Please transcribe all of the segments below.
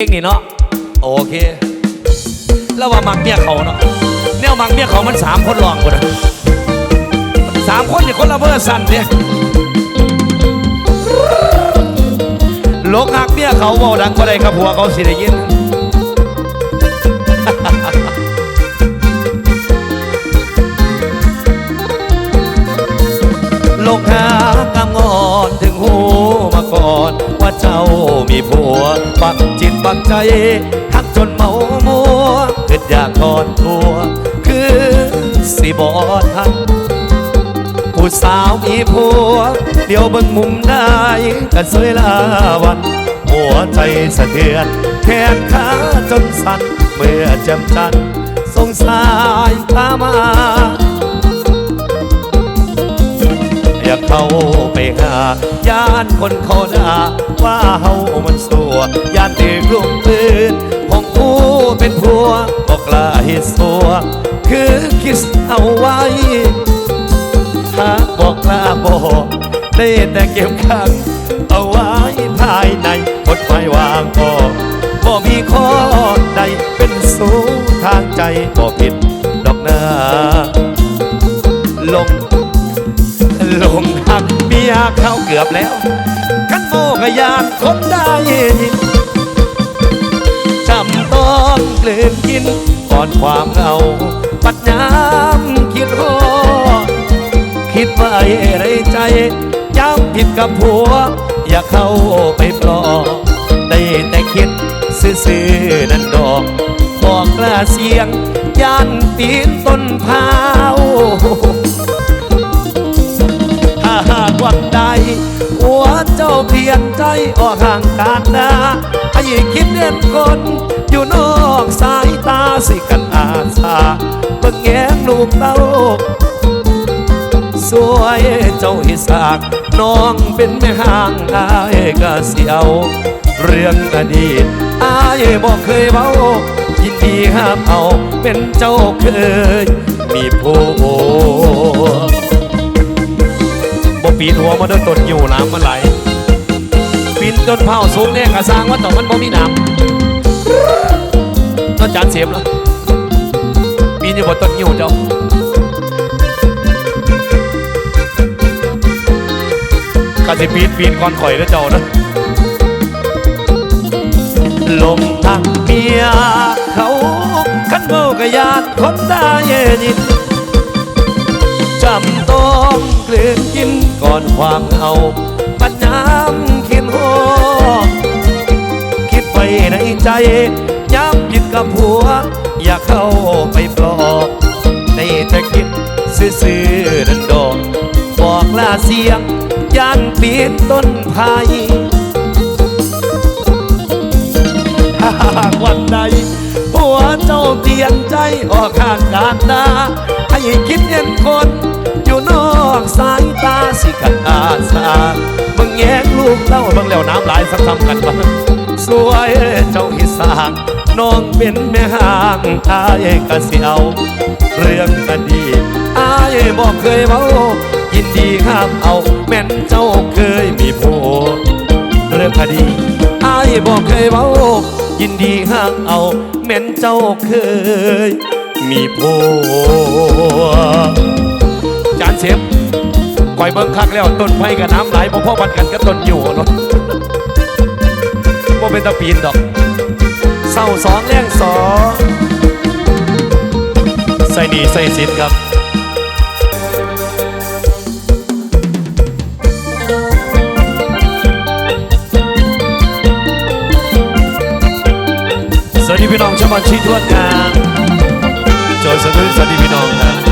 เองนี่เนาะโอเค แล้วว่ามักเมียเขาเนาะแนวมักเมียเขามันสามคนลองคนนะสามคนนี่คนละเบอร์สันเนี่ยลกหักเมียเขาเบาดังก็ได้ครับหัวเขาสิได้ยินโลกหากำงอนถึงหูมาก่อนว่าเจ้ามีผัวปักจิต ปักใจทักจนเมามัวเกิดอยากกอนตัว คือสิบอทันผู้สาวมีผัว เดี๋ยวเบิ่งมุมได้กันสวยลาวันหัวใจสะเทือน แขนขาจนสั่นเมื่อจำจันสงสายตามา อยาเข้าไปหาย่านคนเขาด่าว่าเฮามันสัวย่านถือลูกปืนของผู้เป็นผัวบอกลาเฮ็ดสัวคือคิดเอาไว้หากบอกลาบอกได้แต่เก็บขังเอาไว้ภายในกฎหมายวางพอบ่มีข้อใดเป็นสู้ทางใจบ่ผิดดอกนา เมียเข้าเกือบแล้ว กันโมกยานคนได้ยินจำต้องกลืนกินก่อนความเหงาปัดย้ำคิดโอคิดไว้ในใจย้ำผิดกับผัว อยากเข้าไปปลอได้แต่คิดซื่อๆนั่นดอกบอกกล้าเสียงย่านปีนต้น กางกันนะให้คิดเด่นคนอยู่นอกสายตาสิกันอาสาเบิ่งแงงลูกเต้าสวยเจ้าอิสากน้องเป็นแม่ห่างอายก็เสียว เรื่องอดีตอายบอกเคยเบายินดีห้ามเอาเป็นเจ้าเคย มีผัวบ่ปีนหัวมาเดินต้นอยู่น้ำมันไหล ปีนเผาสูงเนี่ยกระสร้างว่าต่อมันบ่มีน้ำต้นจานเสียมละปีนอยู่บนต้นอยู่เจ้ากาสิปีนปีนก่อนข่อยแล้วเจ้านะลมทางเมียเขาขันโมกยานคนได้ยินจำต้องกลืนกินก่อนความเอาปัญญามคิดโหคิดไป ในใจย้ำผิดกับผัว อยากเข้าไปปลอบในแต่คิดซื่อๆนันดอกบอกลาเสียงย่านปีนต้นไผ่วันใดผัวเจ้าเปลี่ยนใจออกข้างการดาให้คิดเห็นคนอยู่นอกสายตาสิกันอาสาเบิ่งแยงลูกเต้าเบิ่งแล้วน้ำลายสักทำกันบ้าง สวยเจ้าอิสางน้องเป็นแม่ห่างอายก็เสียว เรื่องอดีอายบอกเคยเมายินดีห้ามเอาแม่นเจ้าเคยมีผัวเรื่องคดีอายบอกเคยเมายินดีห้ามเอาแม่นเจ้าเคย มีผัวจานเสียบก่อยเบิ่งคักแล้วต้นไผ่กับน้ำไหลบ่พอบันกันกับต้นอยู่เนาะ บ่เป็นตะปีนดอกเศร้าสองแรงสองใส่ดีใส่สินครับสวัสดีพี่น้องชาวบ้านชีทวนงานโจยสวัสดีสวัสดีพี่น้องครับ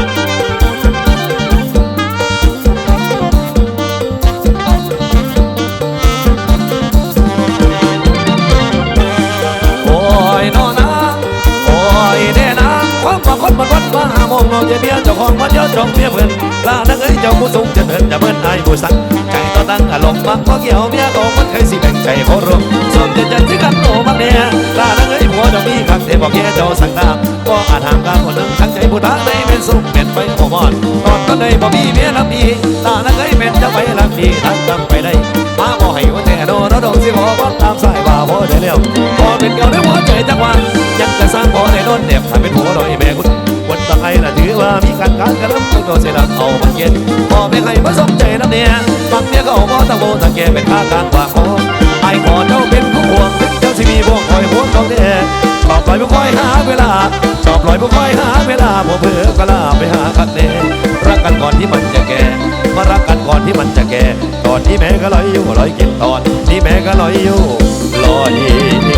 หาโมงนอนจะเมียเจ้าของมันเยอะจองเมียเพื่อนลานังเอ้ยเจ้าผู้สูงจะเดินจะเบิ้นไอ้ผู้สั่งใจต่อตั้งอารมณ์มักเพราะเกี่ยวเมียก็มันเคยสิแบ่งใจโคตรมสมจะจะที่กันโตมันเนี่ยลานังเอ้ยผัวเจ้ามีขังเทบอกแกเจ้าสั่งตามก็อาจหามกามคนหนึ่งทั้งใจผู้ตาไม่เป็นสุขเป็นไปโอมอนตอนตอนใดบ่มีเมียลำดีลานังเอ้ยเป็นจะไปลำดีทั้งกำไปได้มาบ่ให้ว่าแต่โดนเราดองสิขอบ่ตามสายว่าบ่ได้เลี้ยวพอเป็นกเว่ามีการค้างกระลำตัวโดนเสีย็นพอไม่ให้มาสมใจน้ำเนี่ยฟังเมียก็เขาบ่ตะโกนตะแกเป็นข้ากลางปากคอไอ้ขอเจ้าเป็นผู้ห่วงเจ้าสิมีบ่คอยห่วงเของเด้ชอบลอยบ่คอยหาเวลาชอบลอยบ่คอยหาเวลาบ่เผื่อก็ลาไปหาคักเน่รักกันก่อนที่มันจะแก่มารักกันก่อนที่มันจะแก่ตอนที่แม่ก็ลอยอยู่ลอยกินตอนที่แม่ก็ลอยอยู่ลอย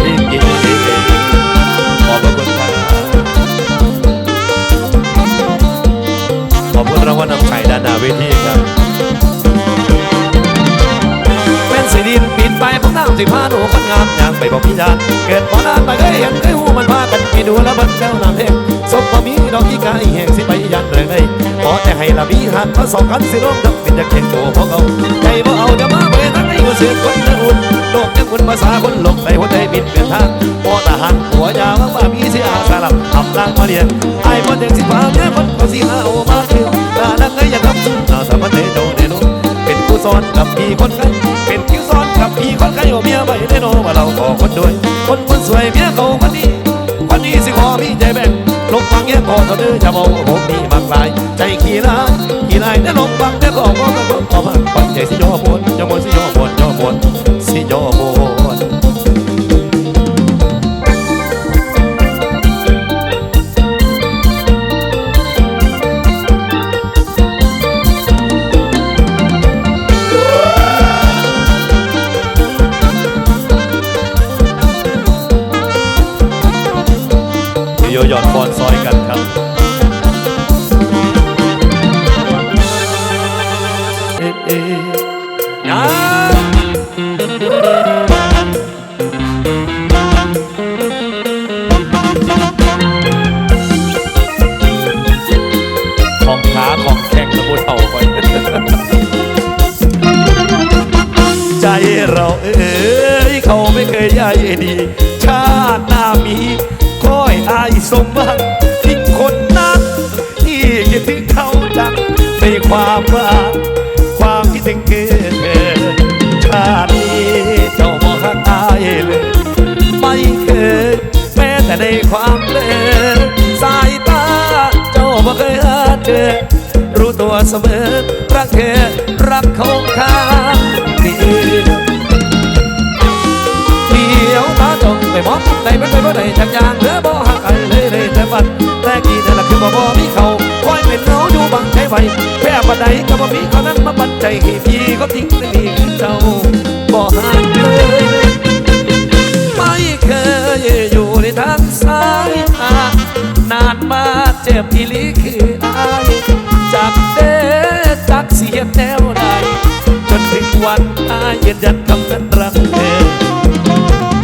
ไปบอกพี่ดาเกิดพอนานไปเคยเห็นเคยหูมันพากันไปดูแล้วมันเจ้าน้ำแห้งศพบ่มีดอกอีกาอีแห้งสิไปยันเรื่องขอแต่ให้ละมีหันมาสองกันสิน้องดับเป็นจะเข็นโตพวกเขาใจบ่เอาเดี๋ยวมาเบื่อทั้งในหัวเสือคนเนื้ออุ่นโลกยังคนภาษาคนหลงในหัวใจบินเปลี่ยนทางพอทหารหัวยาวว่ามีเสียอาสาลับทำลางมาเรียนไอ้พ่อเด็กสิพาแม่คนก็สิหาเอามาเที่ยวตาลังไงอยากทำสุดตาสามารถเจ้าเนนุเป็นผู้สอนกับพี่คนไข้เป็น คนด้วยคนคนสวยเมียเขาคนนี้คนนี้สิขอมีใจแบ่งลงฟังเงี้ยขอเท่าเด้อจะบอกว่าผมมีมากมาย ใจขี้ร้ายขี้ลายได้ลงฟังเด้อขอบอกกันขอมาปันใจสิโยมนโยมนสิียหยอดบอนซอยกัน ความว่า ความคิดถึงเกินเกินชาตินี้เจ้ามองหักอายเลย ไม่เคยแม้แต่ในความเลอสายตาเจ้าบ่เคยหาเจอรู้ตัวเสมอ รักเธอ รักของข้าเดียวเดียวตาจงไปมองในเป็นไปบ่ได้จากยาง ไฟแพ้ปานใดก็บ่มีเขานั้นมาปันใจให้พี่เขาทิ้งได้ดีคือเจ้าบ่หักเลยไม่เคยอยู่ในทางสายตานานมาเจ็บที่ลีคืออายจากเด้จากเสียแนวใดจนถึงวันอายยืนยันคำนั้นรักเธอ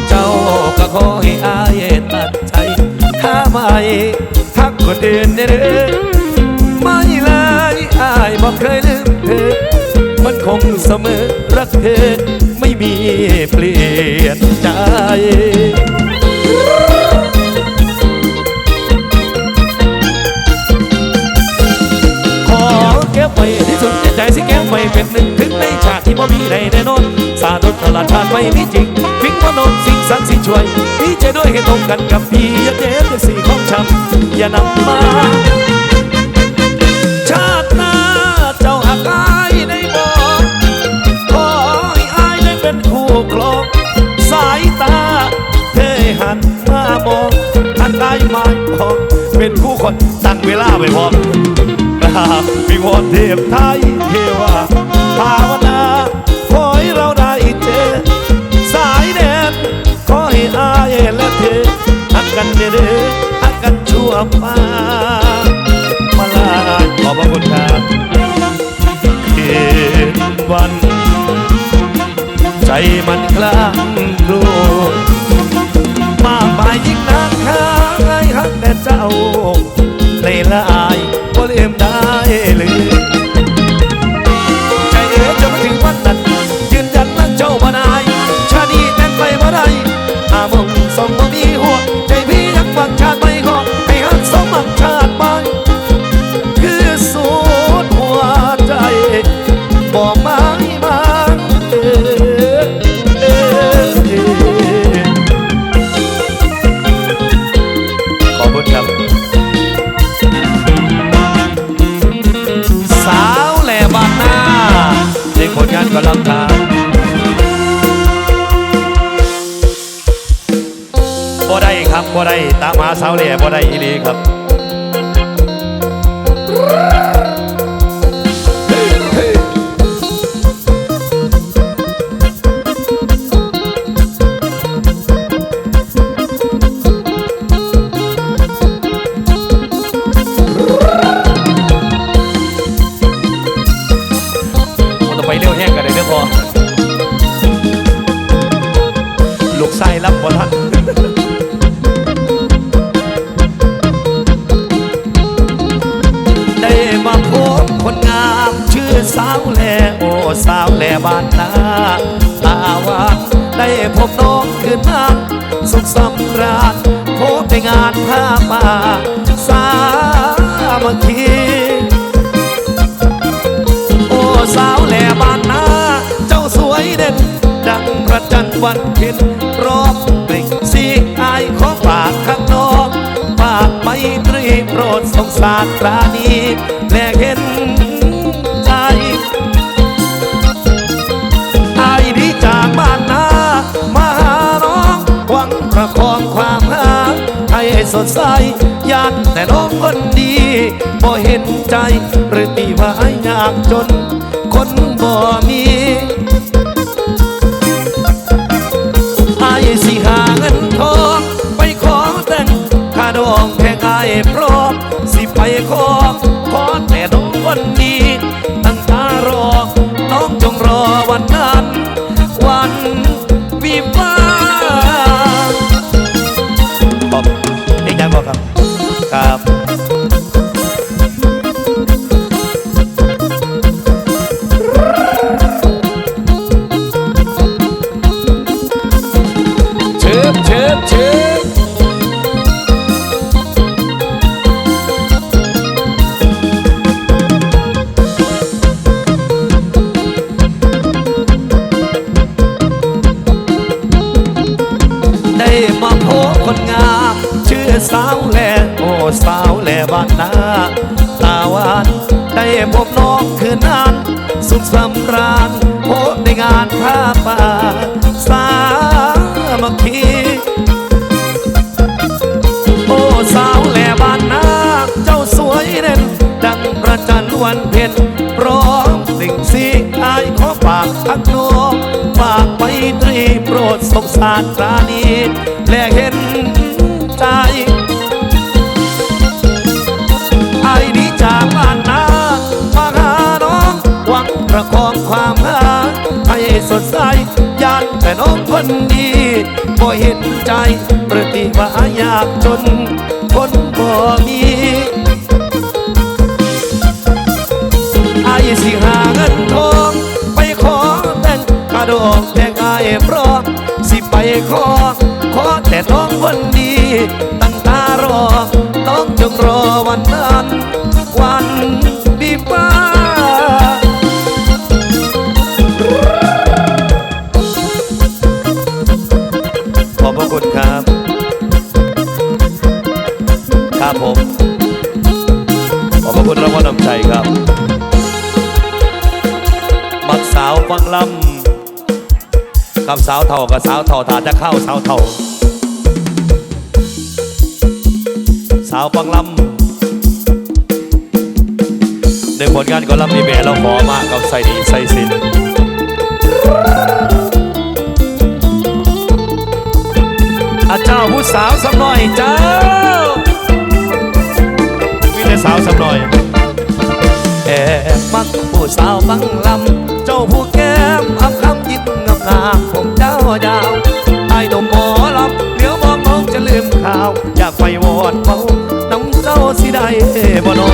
เจ้าก็ขอให้อายตัดใจถ้าไม่ทักคนอื่นเด้อไม่เลยอาย บอกเคยลืมเธอ มันคงเสมอรักเธอ ไม่มีเปลี่ยนใจขอเก็บไว้ที่สุดในใจสิเก็บไว้เป็นหนึ่งถึงในชาติที่บ่มีใดแน่นอน สาธุตลาดชาติไม่มีจริงพิงพนมสิ่งศักสิทธิ์ช่วยดีใจด้วยให้ตรงกันกับพี่อย่าเจ็บเป็นสีของช้ำอย่านำมา เป็นคู่ครองสายตาเธอห้หันมามองทันได้ไหมพองเป็นคู่คนตั้งเวลาไว้พร้อมวิงวอนเทพไทยเทวาภาว มันคลั่ง สุขสำราญพบในงานผ้าป่าสามัคคีโอ้สาวแหล่บ้านนาเจ้าสวยเด่น ดังพระจันทร์วันเพ็ญรอบเปล่งสีอายขอฝากข้างนอกฝากไมตรีโปรดสงสารราณีแลเห็น ใสยันแต่น้องคนดีบ่เห็นใจหรือตีว่าอยากจน คนบ่มีไอายสิหาเงินทองไปขอแต่งค่าดองแพงอายพร้อมสิไปขอขอแต่น้องคนดีตั้งตารอ น้องจงรอวันนั้น บ วันเพ็ญพร้อมสิ่งสีอายขอฝากทักน้องฝากไมตรีโปรดสงสารปราณีและเห็นใจไอ้ดีจากบ้านนามาหาน้องหวังประคองความหาให้สดใสยันแต่น้องคนดีบ่เห็นใจปฏิว่ายากจน ดอกแต่งอายพร้อมสิไปขอ ขอแต่น้องคนดี ตั้งตารอ น้องจงรอวันนั้น สาวเท่ากับสาวเท่าถ้าจะเข้าสาวเท่า สาวฟังลำในผลงานก็ลำมีแม่เราขอมากับใส่ดีใส่สินอาเจ้าผู้สาวสำน้อยเจ้าวิแต่สาวสำน้อยแอบมักผู้สาวบังลำเจ้าผู้แก้มอำคำยิ้มงามงามผมเจ้า ยาวไอ้หนุ่มหมอลำเดี๋ยวมองน้องจะลืมข่าว อยากไปวอนเมาน้ำเจ้าสิได้บ่นอ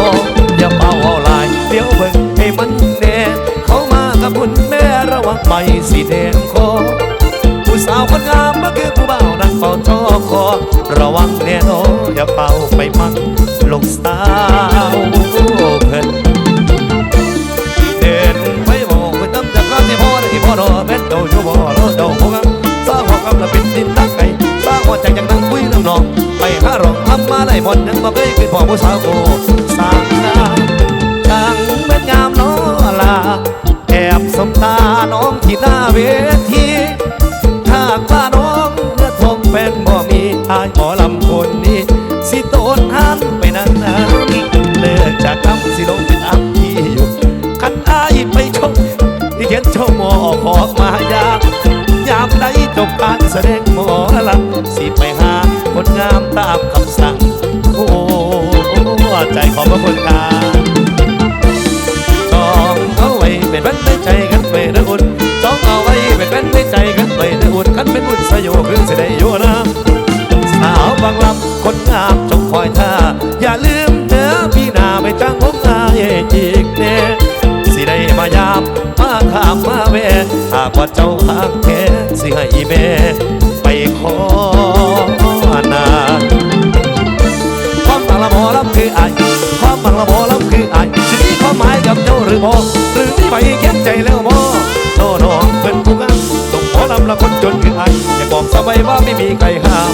อย่าเป่าเอาลายเดี๋ยวเบิ่งให้มันแน่เขามากับคุณแม่ระวังไม่สีแดงคอผู้สาวคนงามเมื่อคือผู้บ่าวนั่งเฝ้าจอคอระวังแน่นออย่าเป่าไปมันลงสาวเพิ่น คำละเป็นตินตาไก่สร้างหัวใจยังนั่งคุยเรื่นอง ไปหารองทำมาได้ผ่อนยังมาเคยขึ้นพ่อผู้สาวโกสร้างงามจังเม็ดงามน้อลา แอบสมตาน้องที่หน้าเวทีถ้ากว่าน้องเนื้อทองแฟนบ่มีอายหมอลำคนนี้ จบการแสดงหมอลำสิไปหาคนงามตามคำสั่ง โอ้ใจขอบพระคุณครับจองเอาไว้เป็นแว่นในใจกันไปเด้ออุ่นจองเอาไว้เป็นแว่นในใจกันไปเด้ออุ่นคันเป็นอุ่นสยโยคือสิได้อยู่นะสาวบางลำคนงามจงคอยท่าอย่าลืมเด้อพี่นาไปจ้างผมมาเอีกเน่สิได้มายามมาถามมาแวะหากว่าเจ้าหากแค่ สิให้แม่ไปขอนาความบังละหมอลำคือไอความบังละหมอลำคือไอายสิมีความหมายกับเจ้าหรือบ่หรือมีไปเก็บใจแล้วบ่โตน้องเป็นผู้งามตกหมอลำละคนจนคืออายอยากบอกสบายว่าไม่มีใครห้าม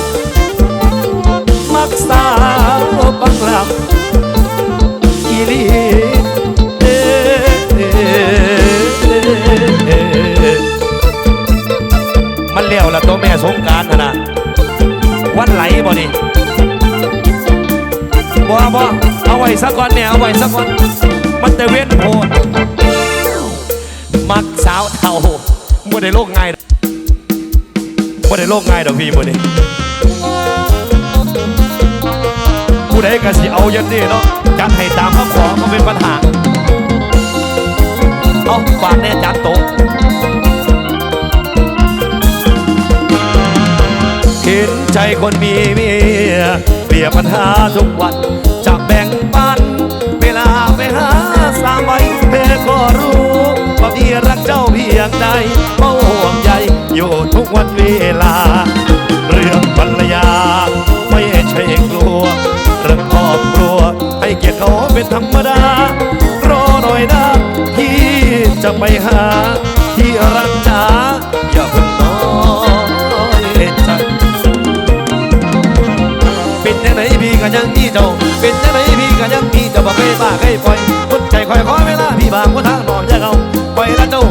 มักสาวบังลำอีลีเอ มันเลี้ยวละตัวแม่สงการนะนะวันไหลบ่นี่บ่บ่เอาไว้สักก่อนเนี่ยเอาไว้สักก่อนมันแต่เว้นโพดมักสาวเท่าบ่ได้โลกง่ายบ่ได้โลกง่ายดอกพี่บ่นี่ผู้ใดก็สิเอายันนี่เนาะจัดให้ตามคำขอก็เป็นปัญหาเอาฝากแน่จัดโต๊ะ ใจคนมีเมียเปลี่ยปัญหาทุกวันจะแบ่งปัน เวลาไปหาสามใบเธอก็รู้ว่าพี่รักเจ้าเพียงใดเฝ้าห่วงใยอยู่ทุกวันเวลา เรื่องภรรยา ไม่ใช่กลัวเรื่องครอบครัว ให้เกียรติเขาเป็นธรรมดารอหน่อยนะพี่จะไปหา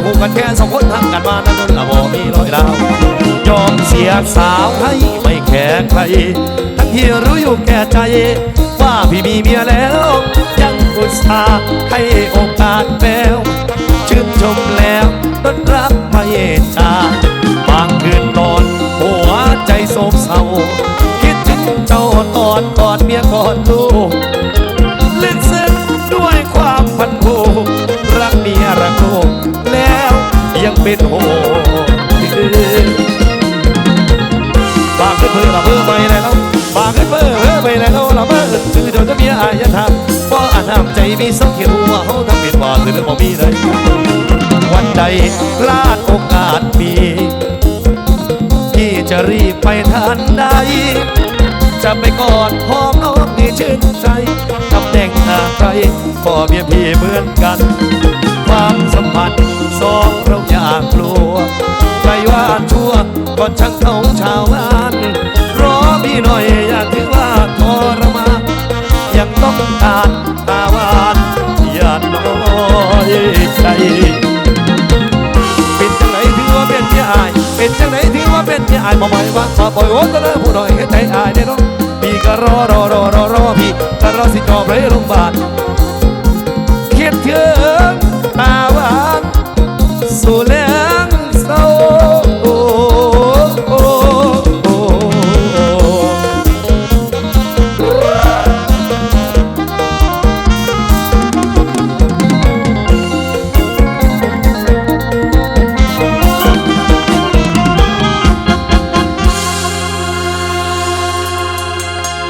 อยแล้วเจ้าหูกันแค่สองคนทางกันมานั้นละบ่มีรอยดาวยอมเสียสาวให้ไม่แค่ใคร ทั้งที่รู้อยู่แก่ใจ ว่าพี่มีเมียแล้ว ยังอุตส่าห์ให้โอกาสแล้วชื่นชมแล้วต้นรักไม่จาบางคืนนอนหัวใจโศกเศร้า คิดถึงเจ้าตอนกอดเมียกอดลูก เป็นโหบางขึ้นเพื่อละเพื่อไปแล้วบางขึ้นเพื่อเพื่อไปแล้วละเพื่อชื่อเจ้าจะมีอายทำเพราะอาจห้ามใจมีสักเขียวว่าเขาทำเป็นว่าคือเรื่องบ่มีเลยวันใดพลาดโอกาสมีที่จะรีบไปทันใดจะไปกอดหอมน้องให้ชื่นใจตำแหน่งหาใครก็เมียพี่เหมือนกัน ความสัมพันธ์ สองเราอยากกลัว ใครว่าชั่วก็ช่างเขาชาวบ้านรอพี่หน่อยอย่าถือว่าทรมานยังต้องการตาวานอย่าน้อยใจเป็นจังไหนถือว่าเป็นที่อาย เป็นจังไหนถือว่าเป็นที่อายมาหม่ว่ามาปล่อยโอ้ตะเลผู้หน่อยให้ใจอายได้เนาะพี่ก็รอรอรอรอรอพี่ก็รอสิจอบเลยโรงพยาบาลคิดถึ